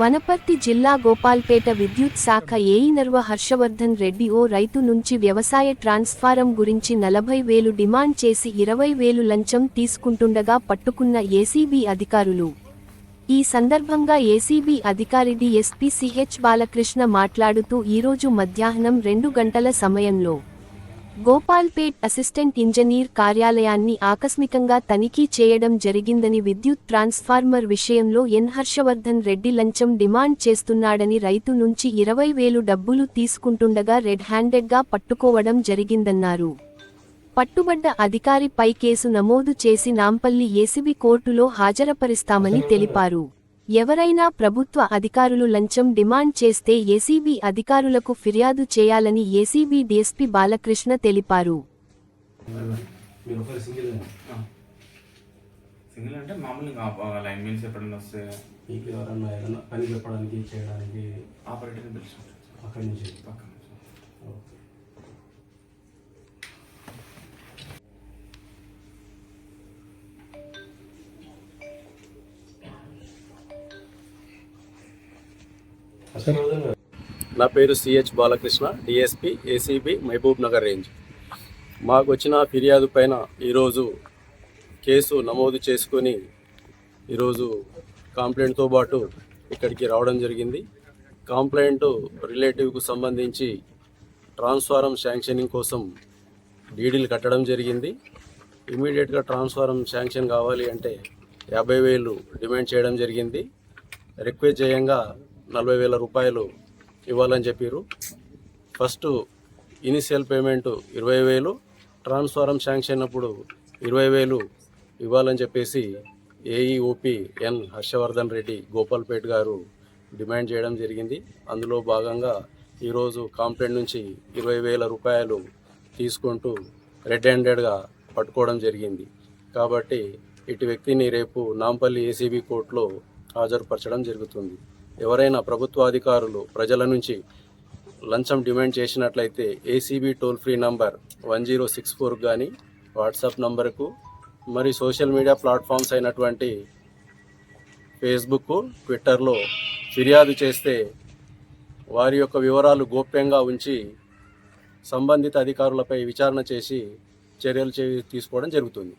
వనపర్తి జిల్లా గోపాల్పేట విద్యుత్ శాఖ ఏఈనర్వ హర్షవర్ధన్ రెడ్డి ఓ రైతు నుంచి వ్యవసాయ ట్రాన్స్ఫారం గురించి నలభై వేలు డిమాండ్ చేసి ఇరవై వేలు లంచం తీసుకుంటుండగా పట్టుకున్న ఏసీబీ అధికారులు. ఈ సందర్భంగా ఏసీబీ అధికారి డిఎస్పీ సిహెచ్ బాలకృష్ణ మాట్లాడుతూ ఈరోజు మధ్యాహ్నం రెండు గంటల సమయంలో గోపాల్పేట్ అసిస్టెంట్ ఇంజనీర్ కార్యాలయాన్ని ఆకస్మికంగా తనిఖీ చేయడం జరిగిందని విద్యుత్ ట్రాన్స్ఫార్మర్ విషయంలో ఎన్. హర్షవర్ధన్ రెడ్డి లంచం డిమాండ్ చేస్తున్నాడని రైతు నుంచి ఇరవై వేలు డబ్బులు తీసుకుంటుండగా రెడ్ హ్యాండెడ్గా పట్టుకోవడం జరిగిందన్నారు. పట్టుబడ్డ అధికారిపై కేసు నమోదు చేసి నాంపల్లి ఏసీబీ కోర్టులో హాజరపరిస్తామని తెలిపారు. ఎవరైనా ప్రభుత్వ అధికారులు లంచం డిమాండ్ చేస్తే ఏసీబీ అధికారులకు ఫిర్యాదు చేయాలని ఏసీబీ డీఎస్పీ బాలకృష్ణ తెలిపారు. మీరు ఒకరు సింగిల్ సింగిల్ అంటే మామూలుగా లైన్ మీన్స్ ఎప్పుడైనా వస్తే మీకు ఎవరన్నా ఏదైనా పని చెప్పడానికి చేయడానికి ఆపరేటర్ని పిలుచుకుంటాం అక్కడి నుంచి. పక్కన. నా పేరు CH Balakrishna DSP ACB Mahabubnagar range. మాకు వచ్చిన ఫిర్యాదు పైన ఈరోజు కేసు నమోదు చేసుకొని ఈరోజు కంప్లైంట్తో పాటు ఇక్కడికి రావడం జరిగింది. కంప్లైంట్ రిలేటివ్కు సంబంధించి ట్రాన్స్ఫారం శాంక్షనింగ్ కోసం డీడీలు కట్టడం జరిగింది. ఇమీడియట్గా ట్రాన్స్ఫారం శాంక్షన్ కావాలి అంటే యాభై వేలు డిమాండ్ చేయడం జరిగింది. రిక్వెస్ట్ చేయంగా నలభై వేల రూపాయలు ఇవ్వాలని చెప్పారు ఫస్ట్ ఇనిషియల్ పేమెంట్ ఇరవై వేలు ట్రాన్స్ఫారం శాంక్షన్ అప్పుడు ఇరవై వేలు ఇవ్వాలని చెప్పేసి ఏఈఓపి ఎన్ హర్షవర్ధన్ రెడ్డి గోపాల్పేట్ గారు డిమాండ్ చేయడం జరిగింది. అందులో భాగంగా ఈరోజు కాంప్లైంట్ నుంచి ఇరవై వేల రూపాయలు తీసుకుంటూ రెడ్ హ్యాండెడ్గా పట్టుకోవడం జరిగింది. కాబట్టి ఇటు వ్యక్తిని రేపు నాంపల్లి ఏసీబీ కోర్టులో హాజరుపరచడం జరుగుతుంది. ఎవరైనా ప్రభుత్వాధికారులు ప్రజల నుంచి లంచం డిమాండ్ చేసినట్లయితే ACB toll free number one zero six four కానీ వాట్సాప్ నంబర్కు మరి సోషల్ మీడియా ప్లాట్ఫామ్స్ అయినటువంటి ఫేస్బుక్ ట్విట్టర్లో ఫిర్యాదు చేస్తే వారి యొక్క వివరాలు గోప్యంగా ఉంచి సంబంధిత అధికారులపై విచారణ చేసి చర్యలు చే తీసుకోవడం జరుగుతుంది.